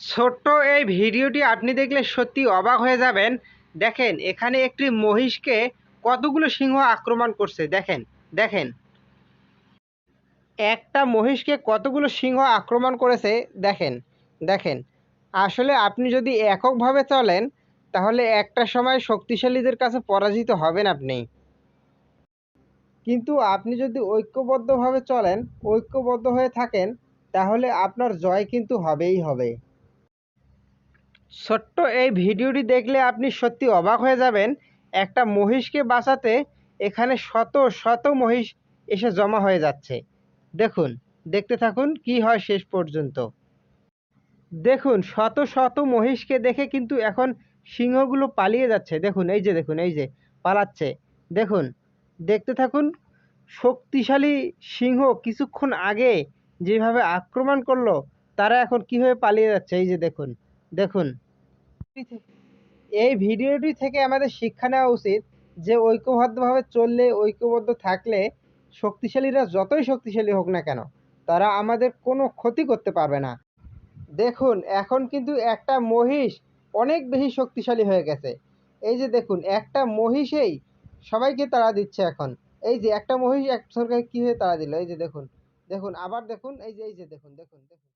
ছোট্ট এই ভিডিওটি আপনি দেখলে সত্যি অবাক হয়ে যাবেন। দেখেন, এখানে একটি মহিষকে কতগুলো সিংহ আক্রমণ করছে, দেখেন দেখেন। একটা মহিষকে কতগুলো সিংহ আক্রমণ করেছে, দেখেন দেখেন। আসলে আপনি যদি এককভাবে চলেন, তাহলে একটা সময় শক্তিশালীদের কাছে পরাজিত হবেন আপনি। কিন্তু আপনি যদি ঐক্যবদ্ধভাবে চলেন, ঐক্যবদ্ধ হয়ে থাকেন, তাহলে আপনার জয় কিন্তু হবেই হবে। ছোট্ট এই ভিডিওটি দেখলে আপনি সত্যি অবাক হয়ে যাবেন। একটা মহিষকে বাঁচাতে এখানে শত শত মহিষ এসে জমা হয়ে যাচ্ছে। দেখুন, দেখতে থাকুন কি হয় শেষ পর্যন্ত। দেখুন, শত শত মহিষকে দেখে কিন্তু এখন সিংহগুলো পালিয়ে যাচ্ছে। দেখুন, এই যে, দেখুন, এই যে, পালাচ্ছে। দেখুন, দেখতে থাকুন, শক্তিশালী সিংহ কিছুক্ষণ আগে যেভাবে আক্রমণ করল, তারা এখন কীভাবে পালিয়ে যাচ্ছে? এই যে, দেখুন। দেখুন। এই ভিডিওটি থেকে আমাদের শিক্ষা নেওয়া উচিত যে ঐক্যবদ্ধভাবে চললে ঐক্যবদ্ধ থাকলে শক্তিশালীরা যতই শক্তিশালী হোক না কেন তারা আমাদের কোনো ক্ষতি করতে পারবে না। দেখুন এখন কিন্তু একটা মহিষ অনেক বেশি শক্তিশালী হয়ে গেছে। এই যে দেখুন একটা মহিষেই সবাইকে তারা দিচ্ছে এখন। এই যে একটা মহিষ এক সরকার কীভাবে তারা দিল? এই যে দেখুন দেখুন আবার দেখুন এই যে এই যে দেখুন দেখুন দেখুন।